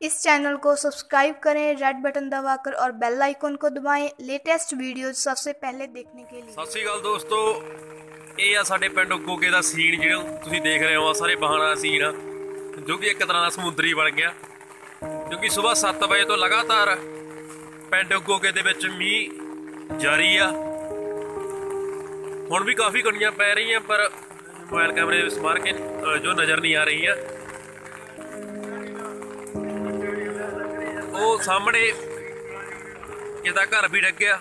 इस चैनल को सब्सक्राइब करें रेड बटन दबाकर और बेल आइकन को दबाएं लेटेस्ट वीडियो सबसे पहले देखने के लिए ਸਤਿ ਸ਼੍ਰੀ ਅਕਾਲ ਦੋਸਤੋ ਇਹ ਆ ਸਾਡੇ ਪਿੰਡ ਗੋਗੇ ਦਾ ਸੀਨ ਜਿਹੜਾ ਤੁਸੀਂ ਦੇਖ ਰਹੇ ਹੋ ਆ ਸਾਰੇ ਬਹਾਨਾ ਸੀਨ ਆ ਜੋ ਕਿ ਇੱਕ ਤਰ੍ਹਾਂ ਦਾ ਸਮੁੰਦਰੀ ਬਣ ਗਿਆ ਕਿਉਂਕਿ ਸਵੇਰ 7 ਵਜੇ ਤੋਂ ਲਗਾਤਾਰ ਪਿੰਡ ਗੋਗੇ ਦੇ ਵਿੱਚ ਮੀਂਹ ਜਾਰੀ ਆ ਹੁਣ ਵੀ ਕਾਫੀ ਕਣੀਆਂ ਪੈ ਰਹੀਆਂ ਪਰ ਮੋਬਾਈਲ ਕੈਮਰੇ ਦੇ ਵਿੱਚ ਮਾਰ ਕੇ ਅ, ਜੋ ਨਜ਼ਰ ਨਹੀਂ ਆ ਰਹੀਆਂ ਉਹ ਸਾਹਮਣੇ ਕਿਦਾ ਘਰ ਵੀ ਡੱਗਿਆ।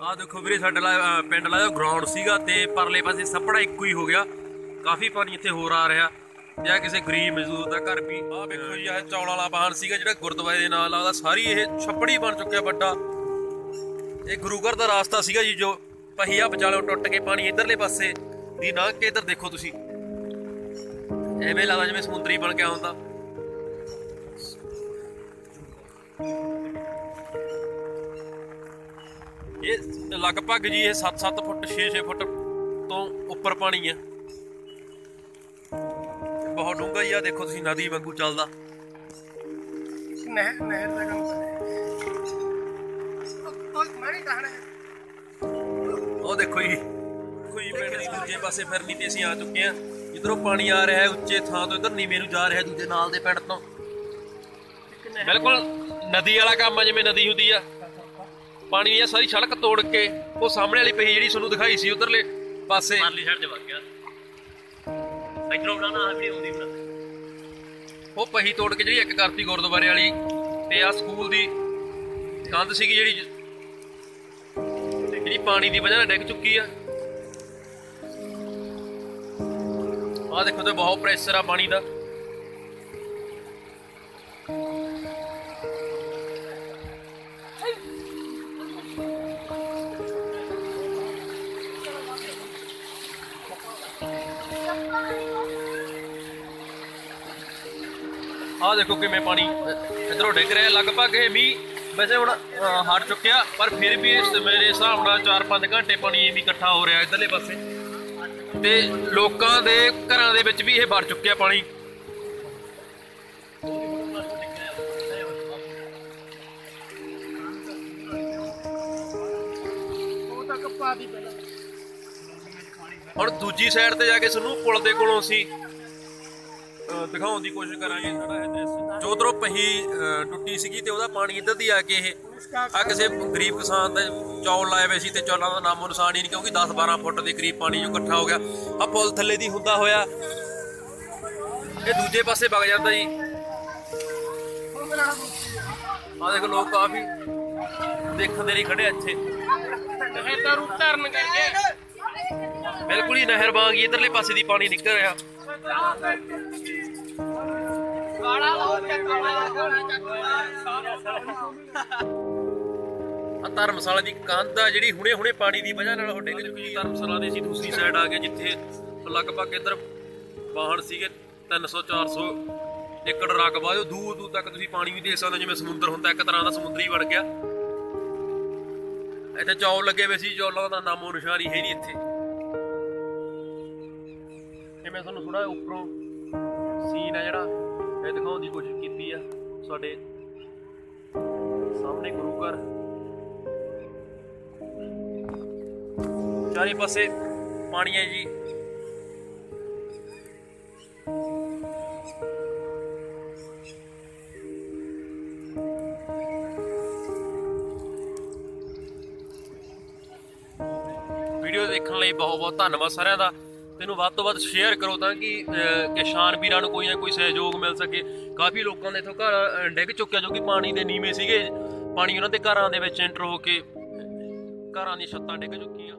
ਆ ਦੇਖੋ ਵੀਰੇ, ਸਾਡੇ ਲਾ ਪਿੰਡ ਲਾ ਗਰਾਊਂਡ ਸੀਗਾ ਤੇ ਪਰਲੇ ਪਾਸੇ ਸੱਪੜਾ ਇੱਕੋ ਹੀ ਹੋ ਗਿਆ। ਕਾਫੀ ਪਾਣੀ ਇੱਥੇ ਹੋਰ ਆ ਰਿਹਾ। ਜਾਂ ਕਿਸੇ ਗਰੀਬ ਮਜ਼ਦੂਰ ਦਾ ਘਰ ਵੀ। ਆ ਵੇਖੋ ਜੀ ਇਹ ਚੌਲ ਵਾਲਾ ਬਾਹਨ ਸੀਗਾ ਜਿਹੜਾ ਗੁਰਦੁਆਰੇ ਦੇ ਨਾਲ ਲੱਗਦਾ ਸਾਰੀ ਇਹ ਛੱਪੜੀ ਬਣ ਚੁੱਕਿਆ ਵੱਡਾ। ਇਹ ਗੁਰੂ ਘਰ ਦਾ ਰਾਸਤਾ ਸੀਗਾ ਜੀ, ਜੋ ਪਹੀਆ ਵਿਚਾਲੋਂ ਟੁੱਟ ਕੇ ਪਾਣੀ ਇਧਰਲੇ ਪਾਸੇ ਦੀ ਲੰਘ ਕੇ ਇਧਰ ਦੇਖੋ ਤੁਸੀਂ। ਐਵੇਂ ਲੱਗਦਾ ਜਿਵੇਂ ਸਮੁੰਦਰੀ ਬਣ ਗਿਆ ਹੁੰਦਾ ਇਹ ਲਗਭਗ ਜੀ ਇਹ 7-7 ਫੁੱਟ 6-6 ਫੁੱਟ ਤੋਂ ਉੱਪਰ ਪਾਣੀ ਹੈ ਬਹੁਤ ਡੂੰਘਾ ਹੀ ਆ ਦੇਖੋ ਤੁਸੀਂ ਨਦੀ ਵਾਂਗੂ ਚੱਲਦਾ। ਨਹਿਰ ਨਹਿਰ ਦਾ ਕੰਮ ਉਹ ਦੇਖੋ ਜੀ ਕੋਈ ਪਿੰਡ ਦੀ ਦੂਜੇ ਪਾਸੇ ਫਿਰਨੀ ਤੇ ਅਸੀਂ ਆ ਚੁੱਕੇ ਆ। ਜਿੱਧਰੋਂ ਪਾਣੀ ਆ ਰਿਹਾ ਹੈ ਉੱਚੇ ਥਾਂ ਤੋਂ ਇਧਰ ਨੀਵੇਂ ਨੂੰ ਜਾ ਰਿਹਾ ਦੂਜੇ ਨਾਲ ਦੇ ਪਿੰਡ ਤੋਂ। ਬਿਲਕੁਲ ਨਦੀ ਵਾਲਾ ਕੰਮ ਆ ਜਿਵੇਂ ਨਦੀ ਹੁੰਦੀ ਆ। ਪਾਣੀ ਦੀ ਸਾਰੀ ਸੜਕ ਤੋੜ ਕੇ ਉਹ ਸਾਹਮਣੇ ਵਾਲੀ ਪਹੀ ਜਿਹੜੀ ਤੁਹਾਨੂੰ ਦਿਖਾਈ ਸੀ ਉਧਰਲੇ ਪਾਸੇ। ਪਰਲੀ ਸਾਈਡ ਤੇ ਵਗ ਗਿਆ। ਇਧਰੋਂ ਬਣਾਣਾ ਆ ਵੀ ਹੁੰਦੀ ਬਣਾ। ਉਹ ਪਹੀ ਤੋੜ ਕੇ ਜਿਹੜੀ ਇੱਕ ਕਰਤੀ ਗੁਰਦੁਆਰੇ ਵਾਲੀ ਤੇ ਆ ਸਕੂਲ ਦੀ ਕੰਧ ਸੀਗੀ ਜਿਹੜੀ ਜਿਹੜੀ ਪਾਣੀ ਦੀ ਵਜ੍ਹਾ ਨਾਲ ਡਿੱਗ ਚੁੱਕੀ ਆ। ਆ ਦੇਖੋ ਤੇ ਬਹੁਤ ਪ੍ਰੈਸ਼ਰ ਆ ਪਾਣੀ ਦਾ। ਆ ਦੇਖੋ ਕਿਵੇਂ ਪਾਣੀ ਇਧਰੋਂ ਡਿੱਗ ਰਿਹਾ, ਲਗਭਗ ਇਹ ਮੀਂਹ ਵੈਸੇ ਹੁਣ ਹਟ ਚੁੱਕਿਆ, ਪਰ ਫਿਰ ਵੀ ਇਸ ਮੇਰੇ ਹਿਸਾਬ ਨਾਲ 4-5 ਘੰਟੇ ਪਾਣੀ ਇਹ ਵੀ ਇਕੱਠਾ ਹੋ ਰਿਹਾ ਇਧਰਲੇ ਪਾਸੇ। ਤੇ ਲੋਕਾਂ ਦੇ ਘਰਾਂ ਦੇ ਵਿੱਚ ਵੀ ਇਹ ਵੜ ਚੁੱਕਿਆ ਪਾਣੀ। ਉਹ ਤੱਕ ਪਾ ਦੀ ਪਹਿਲਾਂ। ਹੁਣ ਦੂਜੀ ਸਾਈਡ ਤੇ ਜਾ ਕੇ ਤੁਹਾਨੂੰ ਪੁਲ ਦੇ ਕੋਲੋਂ ਅਸੀਂ ਦਿਖਾਉਣ ਦੀ ਕੋਸ਼ਿਸ਼ ਕਰਾਂਗੇ ਸਾਡਾ ਇਹ ਜੋ ਉਧਰੋਂ ਪਹੀ ਟੁੱਟੀ ਸੀਗੀ ਤੇ ਉਹਦਾ ਪਾਣੀ ਇੱਧਰ ਦੀ ਆ ਕੇ ਇਹ, ਆ ਕਿਸੇ ਗਰੀਬ ਕਿਸਾਨ ਦੇ ਚੌਲ ਲਾਏ ਹੋਏ ਸੀ ਤੇ ਚੌਲਾਂ ਦਾ ਨਾਮੋ ਨਿਸ਼ਾਨ ਹੀ ਨਹੀਂ ਕਿਉਂਕਿ 10-12 ਫੁੱਟ ਦੇ ਕਰੀਬ ਪਾਣੀ ਜੋ ਇਕੱਠਾ ਹੋ ਗਿਆ। ਆ ਪੁਲ ਥੱਲੇ ਦੀ ਹੁੰਦਾ ਹੋਇਆ। ਇਹ ਦੂਜੇ ਪਾਸੇ ਵਗ ਜਾਂਦਾ ਜੀ। ਆ ਦੇਖੋ ਲੋਕ ਕਾਫੀ ਦੇਖਣ ਦੇ ਲਈ ਖੜੇ ਆ ਇੱਥੇ। ਨਹਿਰ ਦਾ ਰੂਪ ਧਾਰਨ ਕਰਕੇ ਬਿਲਕੁਲ ਹੀ ਨਹਿਰ ਵਾਂਗ ਹੀ ਇਧਰਲੇ ਪਾਸੇ ਦੀ ਪਾਣੀ ਨਿਕਲ ਰਿਹਾ। ਕਾਲਾ ਹੋ ਗਿਆ ਆ ਧਰਮਸ਼ਾਲਾ ਦੀ ਕੰਧ ਆ ਜਿਹੜੀ ਹੁਣੇ ਹੁਣੇ ਪਾਣੀ ਦੀ ਵਜ੍ਹਾ ਨਾਲ ਉਹ ਡਿੱਗ ਧਰਮਸ਼ਾਲਾ ਦੇ ਸੀ ਦੂਸਰੀ ਸਾਈਡ ਆ ਗਏ, ਜਿੱਥੇ ਲਗਭਗ ਇੱਧਰ ਵਾਹਣ ਸੀਗੇ 300 400 ਏਕੜ ਰਕਬਾ। ਉਹ ਦੂਰ ਦੂਰ ਤੱਕ ਤੁਸੀਂ ਪਾਣੀ ਵੀ ਦੇਖ ਸਕਦੇ ਹੋ, ਜਿਵੇਂ ਸਮੁੰਦਰ ਹੁੰਦਾ, ਇੱਕ ਤਰ੍ਹਾਂ ਦਾ ਸਮੁੰਦਰੀ ਬਣ ਗਿਆ। ਇੱਥੇ ਚੌਲ ਲੱਗੇ ਹੋਏ ਸੀ, ਚੌਲਾਂ ਦਾ ਨਾਮੋ ਨਿਸ਼ਾਨ ਹੀ ਹੈ ਨਹੀਂ ਇੱਥੇ। ਇਹ ਮੈਂ ਤੁਹਾਨੂੰ ਥੋੜਾ ਉੱਪਰੋਂ ਸੀਨ ਆ ਜਿਹੜਾ, ਇਹ ਦਿਖਾਉਣ ਦੀ ਕੋਸ਼ਿਸ਼ ਕੀਤੀ ਆ। ਸਾਡੇ ਸਾਹਮਣੇ ਗੁਰੂ ਘਰ। ਚਾਰੇ ਪਾਸੇ ਪਾਣੀ ਹੈ ਜੀ। ਵੀਡੀਓ ਦੇਖਣ ਲਈ ਬਹੁਤ ਬਹੁਤ ਧੰਨਵਾਦ ਸਾਰਿਆਂ ਦਾ। ਤੈਨੂੰ ਵੱਧ ਤੋਂ ਵੱਧ ਸ਼ੇਅਰ ਕਰੋ ਤਾਂ ਕਿ ਅਹ, ਕਿਸਾਨ ਵੀਰਾਂ ਨੂੰ ਕੋਈ ਨਾ ਕੋਈ ਸਹਿਯੋਗ ਮਿਲ ਸਕੇ। ਕਾਫੀ ਲੋਕਾਂ ਦੇ ਇਥੋਂ ਘਰ ਡਿੱਗ ਚੁੱਕਿਆ ਜੋ ਕਿ ਪਾਣੀ ਦੇ ਨੀਵੇਂ ਸੀਗੇ। ਪਾਣੀ ਉਹਨਾਂ ਦੇ ਘਰਾਂ ਦੇ ਵਿੱਚ ਐਂਟਰ ਹੋ ਕੇ ਘਰਾਂ ਦੀਆਂ ਛੱਤਾਂ ਡਿੱਗ ਚੁੱਕੀਆਂ।